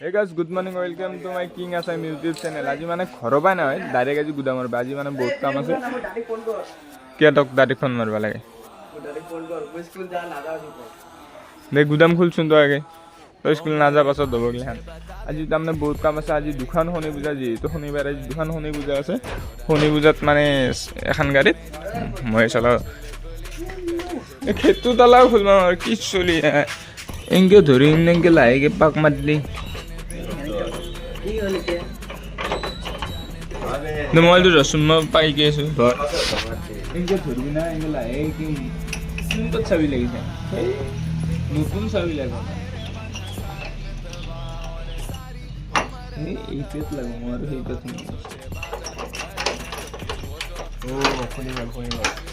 Hey guys good morning welcome to my king Assam YouTube channel আজি মানে ঘৰৰ পৰাই নহয় ডাইৰেক্ট আজি গুদামৰ পৰা আজি মানে বহুত কাম আছে। কিয় তোক ফোন মাৰিব লাগে? দে, গুদাম খুলচোন তই আগে। তই স্কুল নাযাৰ পাছত হ'ব গিলাখান আজি তাৰমানে বহুত কাম আছে। আজি দুখন শনি পূজা, যিহেতু শনিবাৰ আজি দুখন শনি পূজা আছে। শনি পূজাত মানে এখন গাড়ীত। মই চলাওঁ। এই খেতটো তলাও খুলিব নোৱাৰোঁ কি চলি আহে এনেকে ধৰি এনেকে লাহেকে পাক মাৰিলি মোবাইলটো ৰচোন মই পাইকে আছো ঘৰত এনেকে ধৰিবি না এনেকে লাহেকে কোনটোত চাবি লাগিছে সেই নতুন চাবি লাগে এই এইটোত লাগে মই আৰু সেইটোত অ' শুনি ভাল শুনি ভাল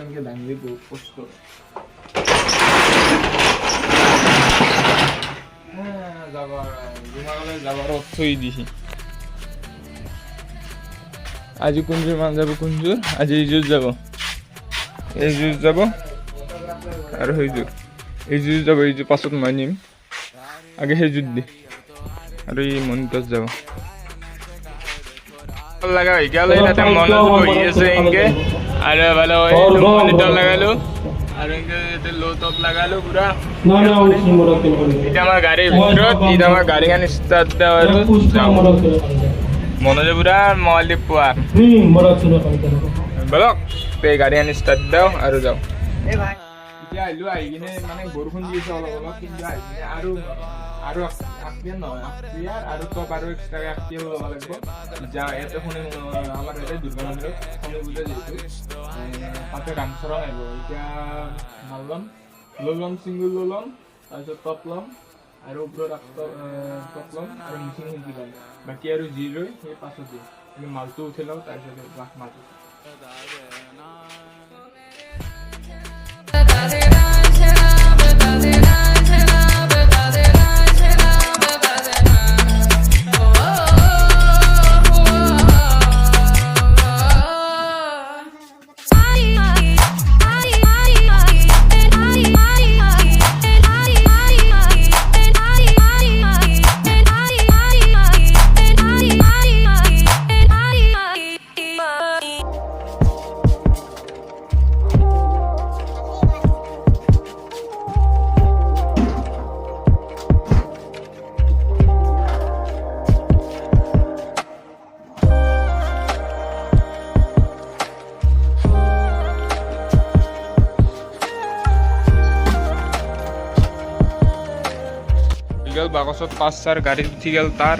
এনেকে দাঙিলে বহুত কষ্ট যাবৰ জোমাকলে যাবৰ থৈ দিছে। আজি কোনযোৰ মান যাব কোনযোৰ আজি এইযোৰ যাব। এইযোৰ যাব আৰু সেইযোৰ এইযোৰ যাব এইযোৰ পাছত মই নিম। আগে সেইযোৰ দি। আৰু এই মনিটত যাব লাগা এতিয়ালৈ তাতে মনত বহি আছে এনেকে আৰু এফালে মনিটৰ লগালো আৰু এনেকে ইয়াতে ল' টপ লগালো পুৰা না না উঠি মোরা কেন করে এতিয়া আমাৰ গাড়ীৰ ভিতৰত এতিয়া আমাৰ গাড়ীখন ষ্টাৰ্ট দিওঁ আৰু যাওঁ মোরা কেন করে মনোজে পুৰা মোবাইল দি পোৱা হুম মোরা কেন করে বলক তে গাড়ীখন ষ্টাৰ্ট দিওঁ আৰু যাওঁ এতিয়া আহিলোঁ আহি কিনে মানে বৰষুণ দি আছে অলপ অলপ কিন্তু আহি কিনে আৰু আৰু আক্তিয়াৰ নহয় আক্তিয়াৰ আৰু টপ আৰু এক্সট্ৰাকে আক্তিয়াৰ ল'ব লাগিব যা আমাৰ ইয়াতে দুৰ্গা মন্দিৰত শনি পূজা যিহেতু তাতে ৰামচৰণ আহিব এতিয়া মাল ল'ম লৈ ল'ম চিংগুল লৈ ল'ম তাৰপিছত টপ ল'ম আৰু ওপৰত আকৌ টপ ল'ম আৰু মিচিং শিকি ল'ম বাকী আৰু যি লৈ সেই পাছত দিম। কিন্তু মালটো উঠি লওঁ তাৰপিছত মালটো গেল, বাকচত পাঁচ চাৰ গাড়ীত উঠি গেল তাৰ।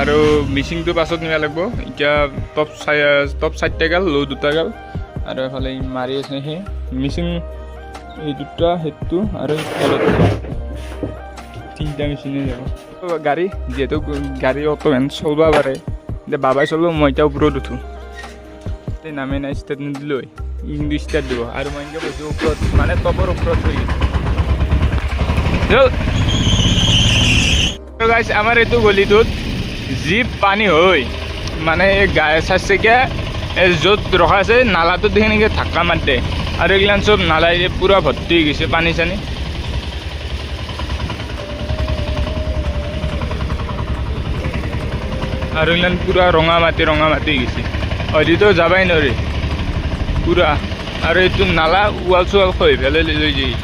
আৰু মিচিংটো পাছত নিব লাগিব। এতিয়া টপ চাই টপ চাৰিটা গেল, ল' দুটা গেল। আৰু এফালে মাৰি আছে সেই মিচিং, এই দুটা, সেইটো আৰু তিনিটা। মেচিনে যাব। গাড়ী, যিহেতু গাড়ী অটো ভেন চলিব পাৰে। এতিয়া বাবাই চলিব, মই এতিয়া ওপৰত উঠোঁ। নামে নাই ষ্টাৰ্ট নিদিলোঁ। ই কিন্তু ষ্টাৰ্ট দিব। আৰু মই এনেকৈ কৈছোঁ, ওপৰত মানে টপৰ ওপৰত থৈ দিছোঁ গাইছ আমাৰ এইটো গলিটোত যি পানী হৈ মানে গাই চাৰিচকীয়া য'ত ৰখা আছে, নালাটোত সেইখিনিকে ধাক্কা দিয়ে আৰু এইগিলান চব নালাই পূৰা ভৰ্তি হৈ গৈছে পানী চানী। আৰু এইগিলান পূৰা ৰঙা মাটি ৰঙা মাটি হৈ গৈছে। হয়তো যাবাই নোৱাৰি। পূৰা। আৰু এইটো নালা ৱাল চোৱাল খহি পেলাই লৈ যায়।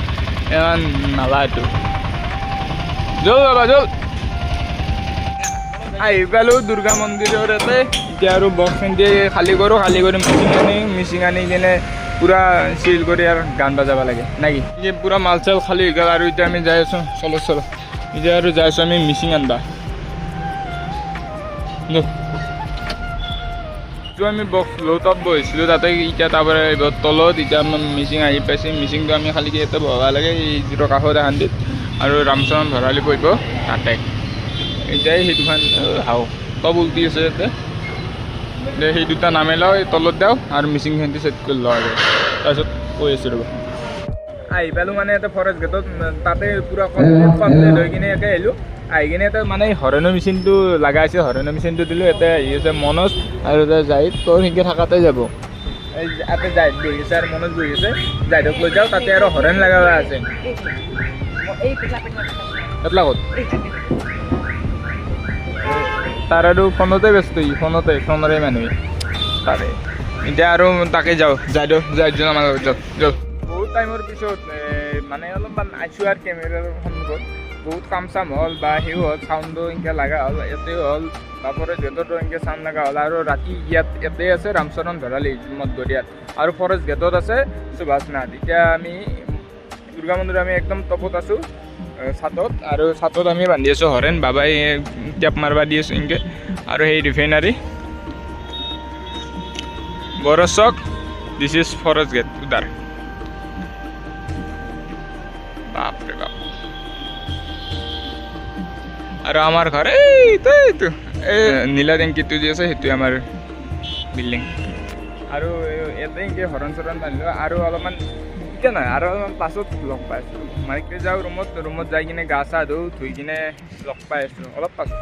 নালা এইটো জল বাবা, জল। আহি পালোঁ দুৰ্গা মন্দিৰৰ ইয়াতে। এতিয়া আৰু বক্স দিয়ে খালী কৰোঁ খালী কৰি মিচিং আনি মিচিং আনি কিনে পূৰা চিল কৰি আৰু গান বজাব লাগে নাকি এতিয়া পূৰা মাল চাল খালী হৈ গ'ল আৰু এতিয়া আমি যাই আছোঁ চলো চলো। এতিয়া আৰু যাই আছোঁ আমি মিচিং আনবা। যিটো আমি বক্স লৌটত বহিছিলোঁ তাতে এতিয়া তাৰপৰা এইবাৰ তলত এতিয়া আমাৰ মিচিং আহি পাইছে। মিচিংটো আমি খালী ইয়াতে বহাব লাগে এই যিটো কাষত এখানটিত আৰু ৰামচৰণ ভৰালি পৰিব তাতে। এতিয়াই সেই দুখন হাও। টপ উল্টি আছে ইয়াতে। দে সেই দুটা নামে লওঁ এই তলত দিওঁ আৰু মিচিং খেতি ছেট কৰি লওঁ আৰু। তাৰপিছত কৈ আছোঁ ৰ'ব। আহি পালোঁ মানে ইয়াতে ফৰেষ্ট গেটত তাতে পূৰা কমপ্লিট কমপ্লিট হৈ কিনে ইয়াতে আহিলোঁ। আহি কিনে এটা মানে হৰণৰ মেচিনটো লগা আছে হৰণৰ মেচিনটো দিলোঁ ইয়াতে আহি আছে মনোজ আৰু এটা জাহিদ। তো সেনেকৈ থাকাতে যাব। এই ইয়াতে জাহিদ বহি আছে আৰু মনোজ বহি আছে। জাহিদক লৈ যাওঁ তাতে আৰু হৰেণ লগা আছে। কেটলা ক'ত তাৰ আৰু ফোনতে, ফোনৰে মানুহ। তাৰে। এতিয়া আৰু তাকে যাওঁ, যাই দিওঁ যাই দিওঁ আমাৰ যাওঁ বহুত টাইমৰ পিছত মানে অলপমান আইছোঁ আৰু কেমেৰাৰ সন্মুখত। বহুত কাম চাম হ'ল, বা সেইও হ'ল, চাউণ্ডো এনেকৈ লগা হ'ল ইয়াতেও হ'ল বাপৰে গেটতো এনেকৈ চাউণ্ড লগা হ'ল, আৰু ৰাতি ইয়াত, ইয়াতে আছে ৰামচৰণ ভঁৰালী মঠঘৰীয়াত আৰু ফৰেষ্ট গেটত আছে সুভাষ নাথ। এতিয়া আমি দুৰ্গা মন্দিৰ আমি একদম টপত আছোঁ। ছাটত আৰু ছাটত আমি বান্ধি আছোঁ হৰেণ বাবাই টেপ মাৰবা দি আছোঁ এনেকৈ আৰু সেই ৰিফাইনাৰী। বড়ো চক দিছ ইজ ফৰেষ্ট গেট উদাৰ। বাপৰে বাপ। আৰু আমাৰ ঘৰ এইটো এই নীলা টেংকিটো যে আছে সেইটোৱে আমাৰ বিল্ডিং। আৰু ইয়াতে এনেকৈ হৰণ চৰণ বান্ধিলোঁ। আৰু অলপমান এতিয়া নহয় আৰু অলপমান পাছত লগ পাই আছোঁ। মাইকে যাওঁ ৰুমত ৰুমত যাই কিনে গা চা ধুওঁ ধুই কিনে লগ পাই আছোঁ অলপ পাছত।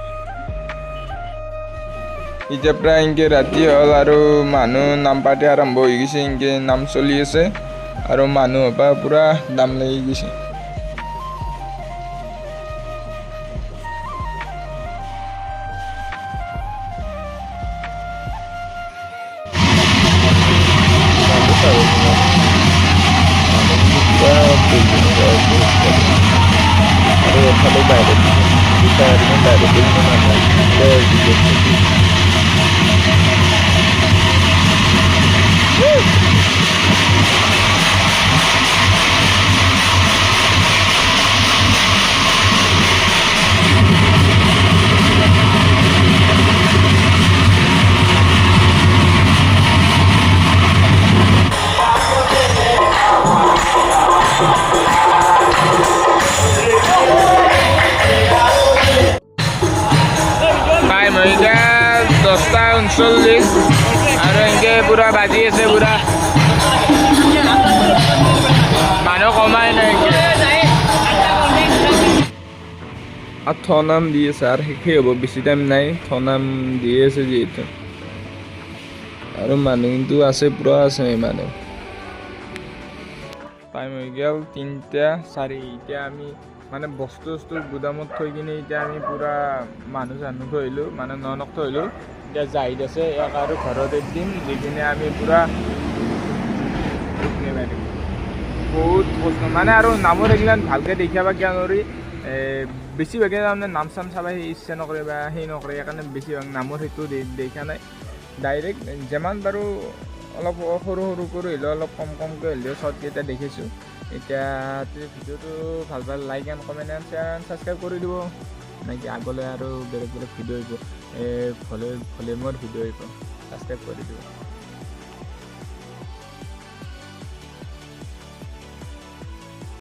এতিয়া প্ৰায় এনেকৈ ৰাতি হ'ল আৰু মানুহ নাম পাতি আৰম্ভ হৈ গৈছে এনেকৈ নাম চলি আছে আৰু মানুহ পৰা পূৰা দাম লাগি গৈছে। আৰু এফালে বাহিৰত বাহিৰত মানুহ দহটা ঊনচল্লিছ আৰু এনেকৈ পূৰা বাজি আছে পূৰা। মানুহ কমাই নাই আৰু থনাম দি আছে, আৰু শেষেই হ'ব, বেছি টাইম নাই থনাম দি আছে যিহেতু। আৰু মানুহ আছে, পূৰা আছে মানুহ। টাইম হৈ গ'ল তিনিটা, চাৰি, এতিয়া আমি মানে বস্তু চস্তু গুদামত থৈ কিনে এতিয়া আমি পূৰা মানুহ চানুহ থৈলোঁ মানে ননক থৈলোঁ এতিয়া জাহিদ আছে ইয়াক আৰু ঘৰতে দিম দি কিনে আমি পূৰা বহুত প্ৰশ্ন মানে আৰু নামৰ এইগিলান ভালকৈ দেখাবা কিয় নোৱাৰি এ, বেছিভাগে তাৰমানে নাম চাম চাব সেই ইচ্ছা নকৰে বা সেই নকৰে সেইকাৰণে বেছিভাগ নামৰ সেইটো দেখা নাই। ডাইৰেক্ট যিমান বাৰু অলপ সৰু সৰু কৰি হ'লেও অলপ কম কমকৈ হ'লেও শ্বৰ্টকেইটা দেখিছোঁ। এতিয়া ভিডিঅ'টো ভাল ভাল like and comment and share and subscribe কৰি দিব। নেকি আগলৈ আৰু বেলেগ বেলেগ ভিডিঅ' আহিব। এই ভলিউমৰ ভিডিঅ' আহিব। ছাবস্ক্ৰাইব কৰি দিব।